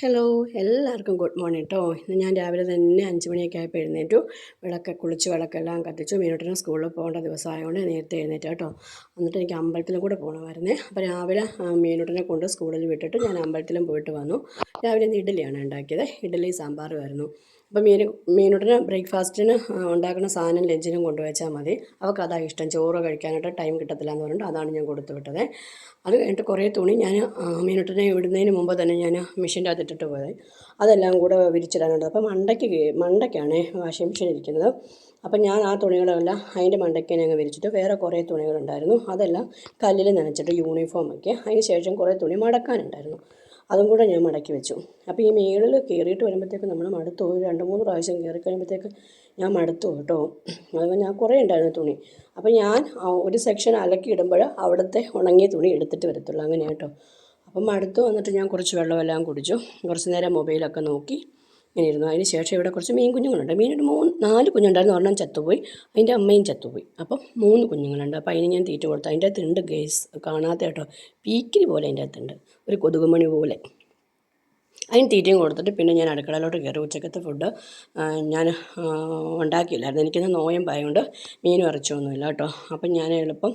Hello എല്ലാവർക്കും good morning കേട്ടോ ഇന്ന് ഞാൻ രാവിലെ തന്നെ അഞ്ച് മണിയൊക്കെ ആയപ്പോൾ എഴുന്നേറ്റു. വിളക്ക് കുളിച്ച് വിളക്കെല്ലാം കത്തിച്ചു. മീനോട്ടിന് സ്കൂളിൽ പോകേണ്ട ദിവസമായതുകൊണ്ട് നേരത്തെ എഴുന്നേറ്റ കേട്ടോ എന്നിട്ട് എനിക്ക് അമ്പലത്തിലും കൂടെ പോകണമായിരുന്നേ അപ്പോൾ രാവിലെ മീനോട്ടിനെ കൊണ്ട് സ്കൂളിൽ വിട്ടിട്ട് ഞാൻ അമ്പലത്തിലും പോയിട്ട് വന്നു. രാവിലെ ഇന്ന് ഇഡ്ഡലിയാണ് ഉണ്ടാക്കിയത്. ഇഡ്ഡലി സാമ്പാറുമായിരുന്നു അപ്പോൾ മീൻ മീനുടനെ ബ്രേക്ക്ഫാസ്റ്റിന് ഉണ്ടാക്കുന്ന സാധനം ലഞ്ചിനും കൊണ്ടുവച്ചാൽ മതി. അവൾക്ക് അതാണ് ഇഷ്ടം. ചോറ് കഴിക്കാനായിട്ട് ടൈം കിട്ടത്തില്ല എന്ന് പറഞ്ഞിട്ട് അതാണ് ഞാൻ കൊടുത്തു വിട്ടത്. അത് കഴിഞ്ഞിട്ട് കുറേ തുണി ഞാൻ മീനുട്ടനെ വിടുന്നതിന് മുമ്പ് തന്നെ ഞാൻ മെഷീന്റെ അകത്ത് ഇട്ടിട്ട് പോയത്. അതെല്ലാം കൂടെ വിരിച്ചിടാനുണ്ട്. അപ്പോൾ മണ്ടയ്ക്ക് മണ്ടയ്ക്കാണ് വാഷിംഗ് മെഷീൻ ഇരിക്കുന്നത്. അപ്പം ഞാൻ ആ തുണികളെല്ലാം അതിന്റെ മണ്ടയ്ക്ക് അങ്ങ് വിരിച്ചിട്ട് വേറെ കുറേ തുണികളുണ്ടായിരുന്നു. അതെല്ലാം കല്ലിൽ നനച്ചിട്ട് യൂണിഫോമൊക്കെ അതിന് ശേഷം കുറേ തുണി മടക്കാനുണ്ടായിരുന്നു. അതും കൂടെ ഞാൻ മടക്കി വെച്ചു. അപ്പോൾ ഈ മേളിൽ കയറിയിട്ട് വരുമ്പോഴത്തേക്ക് നമ്മൾ മടുത്തു. ഒരു രണ്ട് മൂന്ന് പ്രാവശ്യം കയറി കഴിയുമ്പോഴത്തേക്ക് ഞാൻ മടുത്തു കേട്ടോ. അതുകൊണ്ട് ഞാൻ കുറേ ഉണ്ടായിരുന്നു തുണി. അപ്പോൾ ഞാൻ ഒരു സെക്ഷൻ അലക്കി ഇടുമ്പോൾ അവിടുത്തെ ഉണങ്ങിയ തുണി എടുത്തിട്ട് വരത്തുള്ളൂ. അങ്ങനെ കേട്ടോ. അപ്പം മടുത്തു വന്നിട്ട് ഞാൻ കുറച്ച് വെള്ളമെല്ലാം കുടിച്ചു. കുറച്ച് നേരം മൊബൈലൊക്കെ നോക്കി. ഇങ്ങനെ ഇരുന്നു അതിന് ശേഷം ഇവിടെ കുറച്ച് മീൻ കുഞ്ഞുങ്ങളുണ്ട്. മീനൊരു മൂന്ന് നാല് കുഞ്ഞുണ്ടായിരുന്നു. ഒരെണ്ണം ചത്തുപോയി. അതിന്റെ അമ്മയും ചത്തുപോയി. അപ്പം മൂന്ന് കുഞ്ഞുങ്ങളുണ്ട്. അപ്പോൾ അതിന് ഞാൻ തീറ്റ കൊടുത്തു. അതിന്റെ അകത്തുണ്ട് ഗേസ് കാണാത്ത കേട്ടോ. പീക്കിരി പോലെ അതിന്റെ അകത്തുണ്ട്. ഒരു കൊതുകുമണി പോലെ. അതിന് തീറ്റയും കൊടുത്തിട്ട് പിന്നെ ഞാൻ അടുക്കളയിലോട്ട് കയറി ഉച്ചക്കത്തെ ഫുഡ് ഞാൻ ഉണ്ടാക്കിയില്ലായിരുന്നു. എനിക്കിന്ന് നോയമ്പായതുകൊണ്ട് മീനും ഇറച്ചൊന്നുമില്ല കേട്ടോ. അപ്പം ഞാൻ എളുപ്പം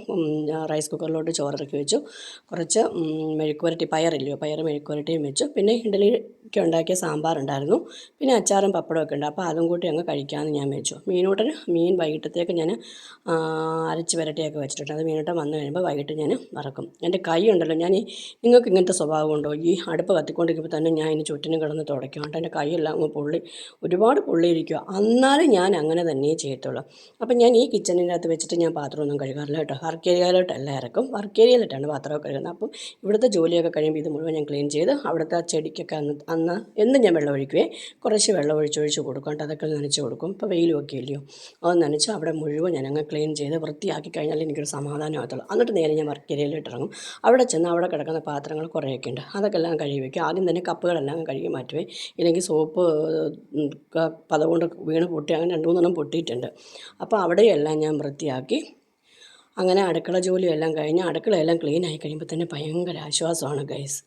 റൈസ് കുക്കറിലോട്ട് ചോറിറക്കി വെച്ചു. കുറച്ച് മെഴുക്കുവരട്ടി പയറില്ലയോ? പയർ മെഴുക്കുവരട്ടിയും വെച്ചു. പിന്നെ ഇഡലിക്ക് ഉണ്ടാക്കിയ സാമ്പാറുണ്ടായിരുന്നു. പിന്നെ അച്ചാറും പപ്പടവും ഒക്കെ ഉണ്ട്. അപ്പോൾ അതും കൂട്ടി അങ്ങ് കഴിക്കാമെന്ന് ഞാൻ വെച്ചു മീനൂട്ടന് മീൻ വൈകിട്ടത്തേക്ക് ഞാൻ അരച്ച് വരട്ടിയൊക്കെ വെച്ചിട്ടുണ്ട്. അത് മീനൂട്ടം വന്നു കഴിയുമ്പോൾ വൈകിട്ട് ഞാൻ മറക്കും എന്റെ കൈ ഉണ്ടല്ലോ. ഞാൻ ഈ നിങ്ങൾക്ക് ഇങ്ങനത്തെ സ്വഭാവം ഉണ്ടോ? ഈ അടുപ്പ് കത്തിക്കൊണ്ടിരിക്കുമ്പോൾ തന്നെ ഞാൻ ഇനി ചുറ്റിനും കിടന്ന് തുടയ്ക്കും. എന്നിട്ട് എന്റെ കൈയെല്ലാം അങ്ങ് പുള്ളി ഒരുപാട് പുള്ളിയിരിക്കുക എന്നാലും ഞാൻ അങ്ങനെ തന്നെ ചെയ്യത്തുള്ളൂ. അപ്പം ഞാൻ ഈ കിച്ചണിനകത്ത് വെച്ചിട്ട് ഞാൻ പാത്രമൊന്നും കഴുകാറില്ല കേട്ടോ. വർക്ക് ഏരിയയിലോട്ടല്ല ഇറക്കും. വർക്ക് ഏരിയയിലിട്ടാണ് പാത്രമൊക്കെ കഴുകുന്നത്. അപ്പം ഇവിടുത്തെ ജോലിയൊക്കെ കഴിയുമ്പോൾ ഇത് മുഴുവൻ ഞാൻ ക്ലീൻ ചെയ്ത് അവിടുത്തെ ചെടിക്കൊക്കെ അന്ന് അന്ന് എന്നും ഞാൻ വെള്ളം ഒഴിക്കുവേ. കുറച്ച് വെള്ളം ഒഴിച്ചൊഴിച്ച് കൊടുക്കും കേട്ടോ. അതൊക്കെ നനച്ച് കൊടുക്കും. ഇപ്പോൾ വെയിലുമൊക്കെ ഇല്ലയോ അത് നനച്ച് അവിടെ മുഴുവൻ ഞാൻ അങ്ങ് ക്ലീൻ ചെയ്ത് വൃത്തിയാക്കി കഴിഞ്ഞാൽ എനിക്കൊരു സമാധാനമാകത്തുള്ളൂ എന്നിട്ട് നേരെ ഞാൻ വർക്ക് ഏരിയയിലോട്ട് ഇറങ്ങും അവിടെ ചെന്ന് അവിടെ കിടക്കുന്ന പാത്രങ്ങൾ കുറേയൊക്കെ ഉണ്ട്. അതൊക്കെ എല്ലാം കഴുകി വയ്ക്കും. ആദ്യം തന്നെ കപ്പുകളെല്ലാം കഴുകി മാറ്റുവേ. ഇല്ലെങ്കിൽ സോപ്പ് പത കൊണ്ട് വീണ് പൊട്ടി അങ്ങനെ രണ്ട് മൂന്നെണ്ണം പൊട്ടിയിട്ടുണ്ട്. അപ്പോൾ അവിടെയെല്ലാം ഞാൻ വൃത്തിയാക്കി. അങ്ങനെ അടുക്കള ജോലിയെല്ലാം കഴിഞ്ഞ് അടുക്കളയെല്ലാം ക്ലീൻ ആയി കഴിയുമ്പോൾ തന്നെ ഭയങ്കര ആശ്വാസമാണ് ഗൈസ്.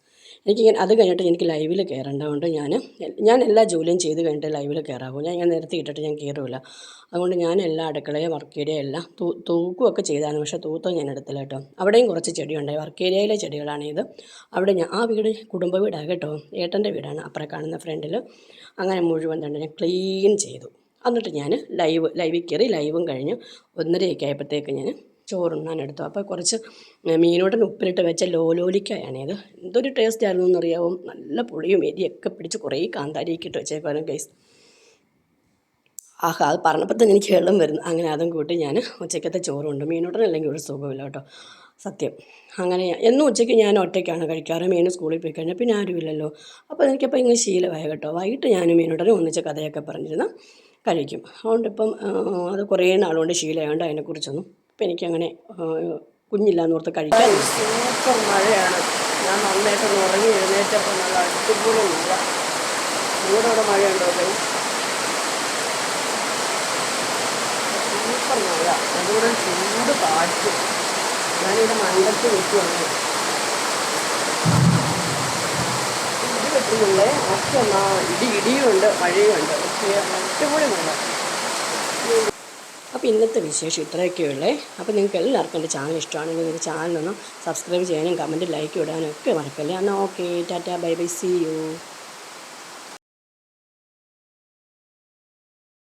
എനിക്കിങ്ങനെ അത് കഴിഞ്ഞിട്ട് എനിക്ക് ലൈവിൽ കയറേണ്ടതുകൊണ്ട് ഞാൻ ഞാൻ എല്ലാ ജോലിയും ചെയ്ത് കഴിഞ്ഞിട്ട് ലൈവിൽ കയറാവൂ ഞാൻ ഇങ്ങനെ നേരത്തെ ഇട്ടിട്ട് ഞാൻ കയറില്ല അതുകൊണ്ട് ഞാൻ എല്ലാ അടുക്കളയും വർക്ക് ഏരിയ എല്ലാം തൂ തൂക്കുകയൊക്കെ ചെയ്താണ്. പക്ഷേ തൂത്തം ഞാൻ എടുത്തില്ല കേട്ടോ. അവിടെയും കുറച്ച് ചെടിയുണ്ടായി വർക്ക് ഏരിയയിലെ ചെടികളാണ് ഇത്. അവിടെ ഞാൻ ആ വീട് കുടുംബ വീടാണ് കേട്ടോ. ഏട്ടന്റെ വീടാണ് അപ്പുറം കാണുന്ന ഫ്രണ്ടിൽ. അങ്ങനെ മുഴുവൻ തന്നെ ഞാൻ ക്ലീൻ ചെയ്തു. എന്നിട്ട് ഞാൻ ലൈവ് ലൈവിൽ കയറി ലൈവും കഴിഞ്ഞ് ഒന്നരയൊക്കെ ആയപ്പോഴത്തേക്ക് ഞാൻ ചോറുണ്ണാൻ എടുത്തു അപ്പോൾ കുറച്ച് മീനോട്ടൻ ഉപ്പിലിട്ട് വെച്ച ലോലോലിക്കായാണ് ഇത്. എന്തൊരു ടേസ്റ്റ് ആയിരുന്നു എന്നറിയാവും? നല്ല പുളിയും എരിയൊക്കെ പിടിച്ച് കുറേ കാന്താരിയൊക്കെ ഇട്ട് വെച്ചേക്കാനും ഗൈസ് ആഹാ അത് പറഞ്ഞപ്പോൾ തന്നെ എനിക്ക് വെള്ളം വരുന്നു. അങ്ങനെ അതും കൂട്ടി ഞാൻ ഉച്ചക്കത്തെ ചോറുണ്ട്. മീനോട്ടനല്ലെങ്കിൽ ഒരു സുഖമില്ല കേട്ടോ. സത്യം. അങ്ങനെ എന്നും ഉച്ചയ്ക്ക് ഞാൻ ഒറ്റയ്ക്കാണ് കഴിക്കാറ്. മീൻ സ്കൂളിൽ പോയി കഴിഞ്ഞാൽ പിന്നെ ആരുമില്ലല്ലോ. അപ്പോൾ എനിക്കപ്പോൾ ഇങ്ങനെ ശീലമായ കേട്ടോ. വൈകിട്ട് ഞാൻ മീനോട്ടനും ഒന്നിച്ച് കഥയൊക്കെ പറഞ്ഞിരുന്ന കഴിക്കും. അതുകൊണ്ട് ഇപ്പം അത് കുറേ നാളുകൊണ്ട് ശീലമായതുകൊണ്ട് അതിനെക്കുറിച്ചൊന്നും ഇപ്പം എനിക്കങ്ങനെ കുഞ്ഞില്ലാന്ന് ഓർത്ത് കഴിക്കാൻ സൂപ്പർ മഴയാണ്. ഞാൻ നന്നായിട്ട് ഉറങ്ങി എഴുന്നേറ്റപ്പോൾ നല്ല അടിപൊളി മഴ. നിങ്ങളുടെ മഴയുണ്ടോ സൂപ്പർ മഴ. അതുകൂടെ ചൂട് കാറ്റ്. ഞാനിവിടെ മണ്ടത്ത് നിൽക്കുവാണ് ഇടി വെട്ടുന്നുണ്ട്? ഒക്കെ ഇടി ഇടിയുമുണ്ട് മഴയുമുണ്ട് പക്ഷേ അടിപൊളി മഴ. അപ്പോൾ ഇന്നത്തെ വിശേഷം ഇത്രയൊക്കെയുള്ളേ അപ്പോൾ നിങ്ങൾക്ക് എല്ലാവർക്കും എന്റെ ചാനൽ ഇഷ്ടമാണെങ്കിൽ നിങ്ങൾക്ക് ചാനലൊന്ന് സബ്സ്ക്രൈബ് ചെയ്യാനും കമന്റ് ലൈക്ക് ഇടാനും ഒക്കെ മറക്കല്ലേ. എന്നാൽ okay tata bye bye see you